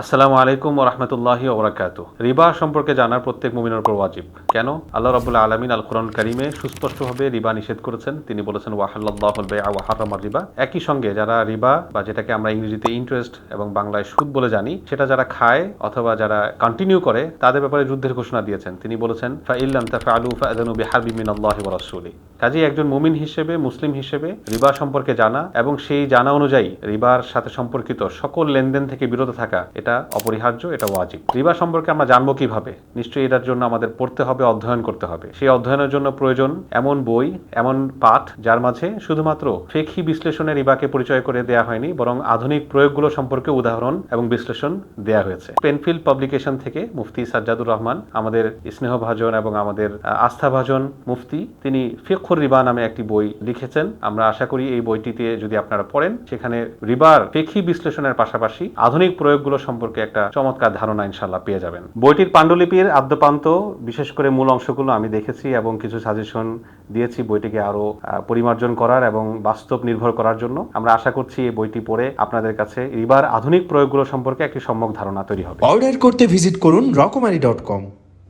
আসসালামু আলাইকুম রহমতুল্লাহি ওবরাকাতু রিবা সম্পর্কে জানার প্রত্যেক মুমিনের উপর ওয়াজিব। কেন? আল্লাহ রাবুল্লাহ আলমিন আল কোরআন কারিমে সুস্পষ্টভাবে রিবা নিষেধ করেছেন। তিনি বলেছেন ওয়াহারামার রিবা। একই সঙ্গে যারা রিবা বা যেটাকে আমরা ইংরেজিতে ইন্টারেস্ট এবং বাংলায় সুদ বলে জানি, সেটা যারা খায় অথবা যারা কন্টিনিউ করে, তাদের ব্যাপারে যুদ্ধের ঘোষণা দিয়েছেন। তিনি বলেছেন, ফা ইল্লাম তাফা আলু ফাআদানু বিহারবি মিন আল্লাহি রাসূলি। কাজেই একজন মুমিন হিসেবে, মুসলিম হিসেবে রিবা সম্পর্কে জানা এবং সেই জানা অনুযায়ী রিবার সাথে সম্পর্কিত সকল লেনদেন থেকে বিরত থাকা, এটা অপরিহার্য, এটা ওয়াজিব। রিবা সম্পর্কে আমরা জানব কীভাবে? নিশ্চয়ই এটার জন্য আমাদের পড়তে হবে, অধ্যয়ন করতে হবে। সেই অধ্যয়নের জন্য প্রয়োজন এমন বই, এমন পাঠ যার মাঝে শুধুমাত্র ফেকি বিশ্লেষণে রিবাকে পরিচয় করে দেওয়া হয়নি, বরং আধুনিক প্রয়োগগুলো সম্পর্কে উদাহরণ এবং বিশ্লেষণ দেওয়া হয়েছে। পেনফিল্ড পাবলিকেশন থেকে মুফতি সাজ্জাদুর রহমান, আমাদের স্নেহভাজন এবং আমাদের আস্থাভাজন মুফতি, তিনি ফিখুর রিবা নামে একটি বই লিখেছেন। আমরা আশা করি এই বইটিতে যদি আপনারা পড়েন সেখানে রিবার ফেকি বিশ্লেষণের পাশাপাশি আধুনিক প্রয়োগগুলো সম্পর্কে একটা চমৎকার ধারণা ইনশাল্লাহ পেয়ে যাবেন। বইটির পাণ্ডুলিপির আদ্যপান্ত বিশেষ করে মূল অংশগুলো আমি দেখেছি এবং কিছু সাজেশন দিয়েছি বইটিকে আরও আহ, পরিমার্জন করার এবং বাস্তব নির্ভর করার জন্য। আমরা আশা করছি এই বইটি পড়ে আপনাদের কাছে রিবার আধুনিক প্রয়োগগুলো সম্পর্কে একটি সম্যক ধারণা তৈরি হবে। অর্ডার করতে ভিজিট করুন রকমারি ডট কম